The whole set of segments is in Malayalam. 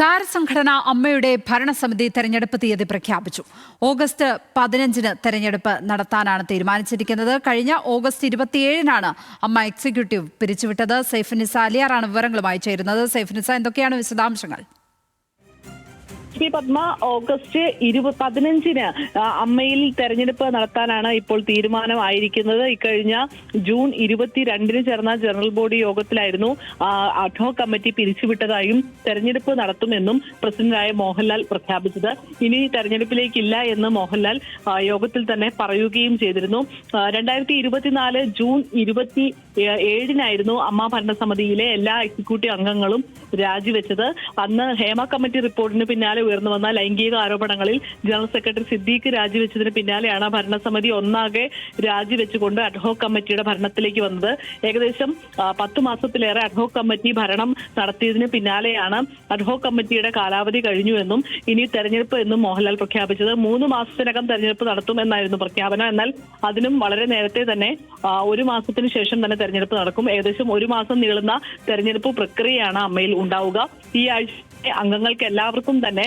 താരസംഘടന അമ്മയുടെ ഭരണസമിതി തെരഞ്ഞെടുപ്പ് തീയതി പ്രഖ്യാപിച്ചു. ഓഗസ്റ്റ് പതിനഞ്ചിന് തെരഞ്ഞെടുപ്പ് നടത്താനാണ് തീരുമാനിച്ചിരിക്കുന്നത്. കഴിഞ്ഞ ഓഗസ്റ്റ് ഇരുപത്തിയേഴിനാണ് അമ്മ എക്സിക്യൂട്ടീവ് പിരിച്ചുവിട്ടത്. സൈഫിനിസ അലിയാറാണ് വിവരങ്ങളുമായി ചേരുന്നത്. സൈഫിനിസ എന്തൊക്കെയാണ് വിശദാംശങ്ങൾ? ശ്രീ പത്മ ഓഗസ്റ്റ് ഇരുപത് പതിനഞ്ചിന് അമ്മയിൽ തെരഞ്ഞെടുപ്പ് നടത്താനാണ് ഇപ്പോൾ തീരുമാനമായിരിക്കുന്നത്. ഇക്കഴിഞ്ഞ ജൂൺ ഇരുപത്തിരണ്ടിന് ചേർന്ന ജനറൽ ബോഡി യോഗത്തിലായിരുന്നു അഡ്ഹോ കമ്മിറ്റി പിരിച്ചുവിട്ടതായും തെരഞ്ഞെടുപ്പ് നടത്തുമെന്നും പ്രസിഡന്റായ മോഹൻലാൽ പ്രഖ്യാപിച്ചത്. ഇനി തെരഞ്ഞെടുപ്പിലേക്കില്ല എന്ന് മോഹൻലാൽ യോഗത്തിൽ തന്നെ പറയുകയും ചെയ്തിരുന്നു. രണ്ടായിരത്തി ഇരുപത്തിനാല് ജൂൺ ഇരുപത്തി ഏഴിനായിരുന്നു അമ്മ ഭരണസമിതിയിലെ എല്ലാ എക്സിക്യൂട്ടീവ് അംഗങ്ങളും രാജിവെച്ചത്. അന്ന് ഹേമ കമ്മിറ്റി റിപ്പോർട്ടിന് പിന്നാലെ ഉയർന്നു വന്ന ലൈംഗിക ആരോപണങ്ങളിൽ ജനറൽ സെക്രട്ടറി സിദ്ദീഖ് രാജിവെച്ചതിന് പിന്നാലെയാണ് ഭരണസമിതി ഒന്നാകെ രാജിവെച്ചുകൊണ്ട് അഡ്ഹോക് കമ്മിറ്റിയുടെ ഭരണത്തിലേക്ക് വന്നത്. ഏകദേശം പത്ത് മാസത്തിലേറെ അഡ്ഹോക് കമ്മിറ്റി ഭരണം നടത്തിയതിന് പിന്നാലെയാണ് അഡ്ഹോക് കമ്മിറ്റിയുടെ കാലാവധി കഴിഞ്ഞുവെന്നും ഇനി തെരഞ്ഞെടുപ്പ് എന്നും മോഹൻലാൽ പ്രഖ്യാപിച്ചത്. മൂന്ന് മാസത്തിനകം തെരഞ്ഞെടുപ്പ് നടത്തും എന്നായിരുന്നു പ്രഖ്യാപനം. എന്നാൽ അതിനും വളരെ നേരത്തെ തന്നെ ഒരു മാസത്തിന് ശേഷം തന്നെ തെരഞ്ഞെടുപ്പ് നടക്കും. ഏകദേശം ഒരു മാസം നീളുന്ന തെരഞ്ഞെടുപ്പ് പ്രക്രിയയാണ് അമ്മയിൽ ഉണ്ടാവുക. ഈ ആഴ്ച അംഗങ്ങൾക്ക് എല്ലാവർക്കും തന്നെ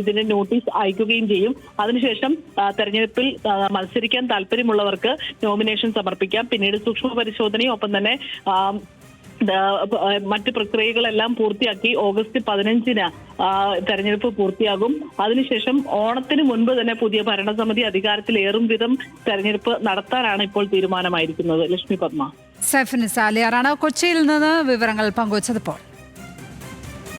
ഇതിന്റെ നോട്ടീസ് അയക്കുകയും ചെയ്യും. അതിനുശേഷം തെരഞ്ഞെടുപ്പിൽ മത്സരിക്കാൻ താല്പര്യമുള്ളവർക്ക് നോമിനേഷൻ സമർപ്പിക്കാം. പിന്നീട് സൂക്ഷ്മ പരിശോധനയും ഒപ്പം തന്നെ മറ്റ് പ്രക്രിയകളെല്ലാം പൂർത്തിയാക്കി ഓഗസ്റ്റ് പതിനഞ്ചിന് തെരഞ്ഞെടുപ്പ് പൂർത്തിയാകും. അതിനുശേഷം ഓണത്തിന് മുൻപ് തന്നെ പുതിയ ഭരണസമിതി അധികാരത്തിലേറും വിധം തെരഞ്ഞെടുപ്പ് നടത്താനാണ് ഇപ്പോൾ തീരുമാനമായിരിക്കുന്നത്. ലക്ഷ്മി പത്മ. സൈഫിനിസ സാലിയാറാണ് കൊച്ചിയിൽ നിന്ന് വിവരങ്ങൾ പങ്കുവച്ചതിപ്പോൾ